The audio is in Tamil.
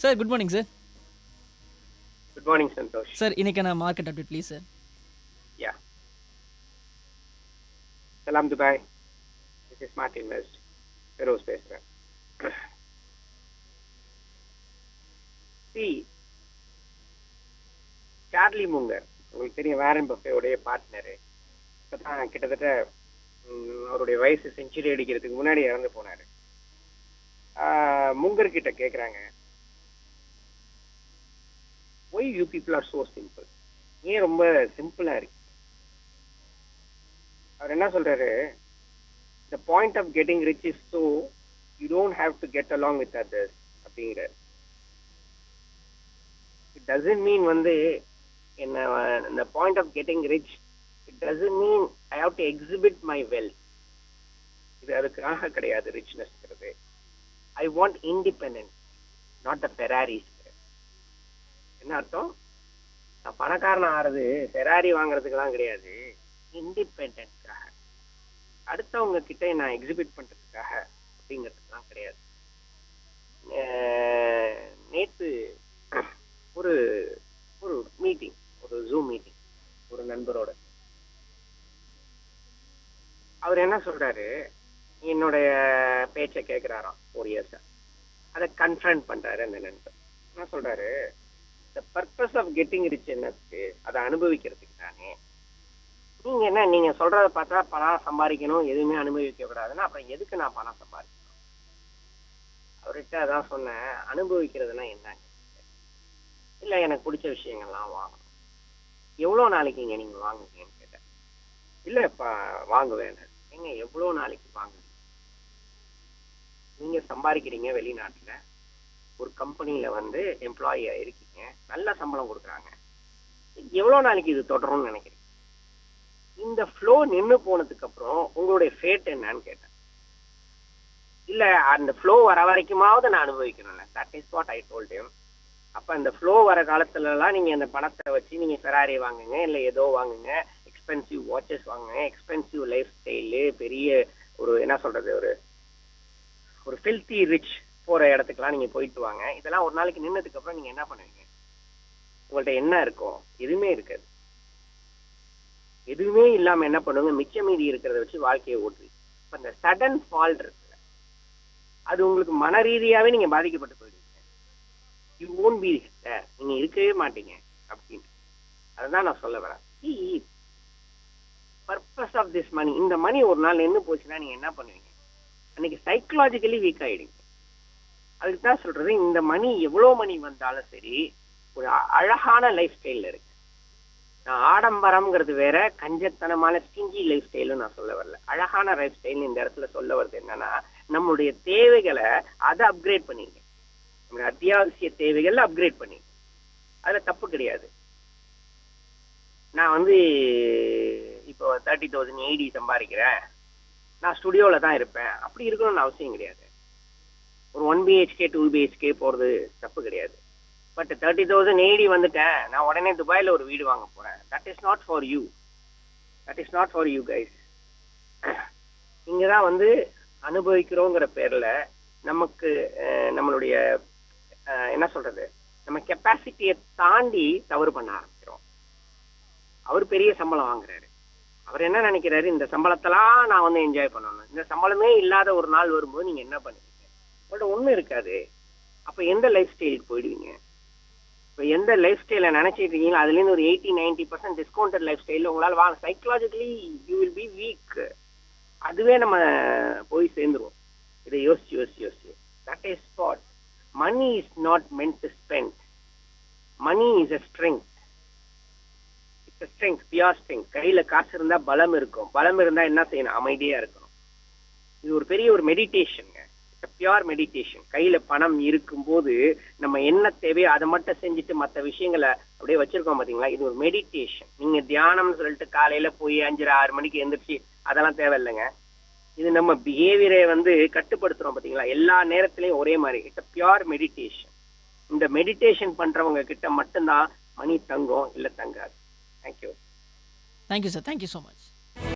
Sir good morning sir good morning Santhosh sir இன்னைக்கான மார்க்கெட் அப்டேட் ப்ளீஸ் சார் யா சலாம் Dubai this is smart invest Feroz பேசுகிறேன் சி சார்லி முங்கர் உங்களுக்கு தெரியும் வேரன் பஃபேவுடைய பார்ட்னரு இப்போ தான் கிட்டத்தட்ட அவருடைய வயசு செஞ்சுரி அடிக்கிறதுக்கு முன்னாடி இறந்து போனார். முங்கர் கிட்ட கேட்குறாங்க why you people are so simple ஏன் ரொம்ப சிம்பிளா இருக்கு? அவர் என்ன சொல்றாரு? The point of getting rich is so you don't have to get along with others அப்படிங்கிறார். இட் டசன்ட் மீன் வந்து என்ன இந்த point of getting rich it doesn't mean I have to exhibit my wealth இது அதுக்காக கிடையாது ரிச்னஸ்ங்கிறது I want independence not the Ferraris என்ன அர்த்தம்? நான் பணக்காரன் ஆறது ஃபெராரி வாங்குறதுக்கெல்லாம் கிடையாது. இண்டிபெண்டன்ஸ்க்காக அடுத்தவங்க கிட்ட நான் எக்ஸிபிட் பண்றதுக்காக அப்படிங்கிறதுக்கெல்லாம் கிடையாது. அஹ் நேத்து ஒரு ஒரு மீட்டிங் ஒரு ஜூம் மீட்டிங் ஒரு நண்பரோட. அவர் என்ன சொல்றாரு? என்னுடைய பேச்சை கேட்கிறாராம் ஒரு இயர்ஸா அதை கன்ஃபரண்ட் பண்றாரு அந்த நண்பர். என்ன சொல்றாரு? The purpose of getting rich என்னது அதை அனுபவிக்கிறதுக்கு தானே. நீங்க என்ன நீங்க சொல்றத பார்த்தா பணம் சம்பாதிக்கணும் எதுவுமே அனுபவிக்க கூடாதுன்னா அப்புறம் எதுக்கு நான் பணம் சம்பாதிக்கணும்? அவர்கிட்ட அதான் சொன்னேன் அனுபவிக்கிறதுனா என்ன? இல்ல எனக்கு பிடிச்ச விஷயங்கள்லாம் வாங்கணும். எவ்வளோ நாளைக்குங்க நீங்க வாங்குவீங்கன்னு கேட்டேன். இல்லப்பா வாங்குவேன் ஏங்க எவ்வளோ நாளைக்கு வாங்குவீங்க? நீங்க சம்பாதிக்கிறீங்க வெளிநாட்டுல. ஒரு கம்பெனியில வந்து எம்ப்ளாயியா இருக்கீங்க. நல்ல சம்பளம் கொடுக்குறாங்க. எவ்வளவு நாளைக்கு இது தொடரும்னு நினைக்கிறீங்க? இந்த ஃப்ளோ நின்னு போனதுக்கு அப்புறம் உங்களுடைய ஃபேட் என்னன்னு கேட்டேன். இல்ல அந்த ஃப்ளோ வர வரைக்குமாவது நான் அனுபவிக்கணும்ல. That is what I told him. அப்ப அந்த ஃப்ளோ வர காலத்துல எல்லாம் நீங்க அந்த பணத்தை வச்சு நீங்க ஃபெராரி வாங்குங்க இல்ல ஏதோ வாங்குங்க. எக்ஸ்பென்சிவ் வாட்சஸ் வாங்குங்க. எக்ஸ்பென்சிவ் லைஃப் ஸ்டைலு பெரிய ஒரு என்ன சொல்றது ஒரு ஒரு ஃபில்த்தி ரிச் போற இடத்துக்குலாம் நீங்க போயிட்டு வாங்க. இதெல்லாம் ஒரு நாளைக்கு நின்னதுக்கு அப்புறம் நீங்க என்ன பண்ணுவீங்க? உங்கள்ட்ட என்ன இருக்கும் எதுவுமே இருக்காது. எதுவுமே இல்லாம என்ன பண்ணுவாங்க? மிச்ச மீதி இருக்கிறத வச்சு வாழ்க்கையை ஓட்டுவீங்க. இப்ப இந்த சடன் ஃபால் இருக்குல்ல அது உங்களுக்கு மன ரீதியாவே நீங்க பாதிக்கப்பட்டு போயிடுவீங்க. யூ ஓன் பி நீங்க இருக்கவே மாட்டீங்க அப்படின்னு. அதுதான் நான் சொல்ல வரேன். பர்பஸ் ஆஃப் திஸ் மணி இந்த மணி ஒரு நாள் என்ன போச்சுன்னா நீங்க என்ன பண்ணுவீங்க? அன்னைக்கு சைக்கலாஜிக்கலி வீக் ஆயிடுங்க அதுக்கு தான் சொல்றது இந்த மணி எவ்வளவு மணி வந்தாலும் சரி ஒரு அழகான லைஃப் ஸ்டைல்ல இருக்கு. நான் ஆடம்பரம்ங்கிறது வேற கஞ்சத்தனமான ஸ்டிங்கி லைஃப் ஸ்டைலும் நான் சொல்ல வரல. அழகான லைஃப் ஸ்டைல் இந்த இடத்துல சொல்ல வருது என்னன்னா நம்மளுடைய தேவைகளை அதை அப்கிரேட் பண்ணிங்க நம்மளுடைய அத்தியாவசிய தேவைகளை அப்கிரேட் பண்ணிங்க அதுல தப்பு கிடையாது. நான் வந்து இப்போ தேர்ட்டி தௌசண்ட் எயிட்டி சம்பாதிக்கிறேன். நான் ஸ்டுடியோல தான் இருப்பேன். அப்படி இருக்கணும்னு அவசியம் கிடையாது. ஒரு ஒன் பிஹெச்கே டூ பிஹெச்கே போறது தப்பு கிடையாது. பட் தேர்ட்டி தௌசண்ட் ஏடி வந்துட்டேன். நான் உடனே துபாயில் ஒரு வீடு வாங்க போறேன். That is not for you that is not for you guys இங்கே தான் வந்து அனுபவிக்கிறோங்கிற பேர்ல நமக்கு நம்மளுடைய அஹ், என்ன சொல்றது? நம்ம கெப்பாசிட்டியை தாண்டி தவறு பண்ண ஆரம்பிக்கிறோம். அவர் பெரிய சம்பளம் வாங்குறாரு. அவர் என்ன நினைக்கிறாரு? இந்த சம்பளத்தெல்லாம் நான் வந்து என்ஜாய் பண்ணணும். இந்த சம்பளமே இல்லாத ஒரு நாள் வரும்போது நீங்க என்ன பண்ணுங்க ஒண்ணும் இருக்காது. அப்ப எந்த லைஃப் ஸ்டைலுக்கு போயிடுவீங்க? இப்போ எந்த லைஃப் ஸ்டைல நினைச்சிட்டு இருக்கீங்களோ அதுலேருந்து ஒரு எயிட்டி நைன்டி பர்சன்ட் டிஸ்கவுண்டட் லைஃப் ஸ்டைலில் உங்களால வாங்க psychologically you will be weak அதுவே நம்ம போய் சேர்ந்துருவோம். இதை யோசிச்சு யோசிச்சு யோசிச்சு. That is spot money is not meant to spend money is a strength it's strength pure strength கையில காசு இருந்தா பலம் இருக்கும். பலம் இருந்தா என்ன செய்யணும்? அமைதியா இருக்கணும். இது ஒரு பெரிய ஒரு மெடிடேஷனுங்க பியூர் மெடிடேஷன் கையில பணம் இருக்கும்போது நம்ம என்ன தேவையோ அதை மட்டும் செஞ்சுட்டு மற்ற விஷயங்களை அப்படியே வச்சிருக்கோம் பாத்தீங்களா? இது ஒரு மெடிடேஷன் நீங்க தியானம்னு சொல்லிட்டு காலையில போய் அஞ்சரை ஆறு மணிக்கு எந்திரிச்சு அதெல்லாம் தேவையில்லைங்க. இது நம்ம பிஹேவியரை வந்து கட்டுப்படுத்துறோம் பாத்தீங்களா? எல்லா நேரத்திலையும் ஒரே மாதிரி. இட்ஸ் பியூர் மெடிடேஷன் இந்த மெடிடேஷன் பண்றவங்க கிட்ட மட்டும்தான் மணி தங்கும் இல்ல தங்காது. Thank you thank you sir thank you so much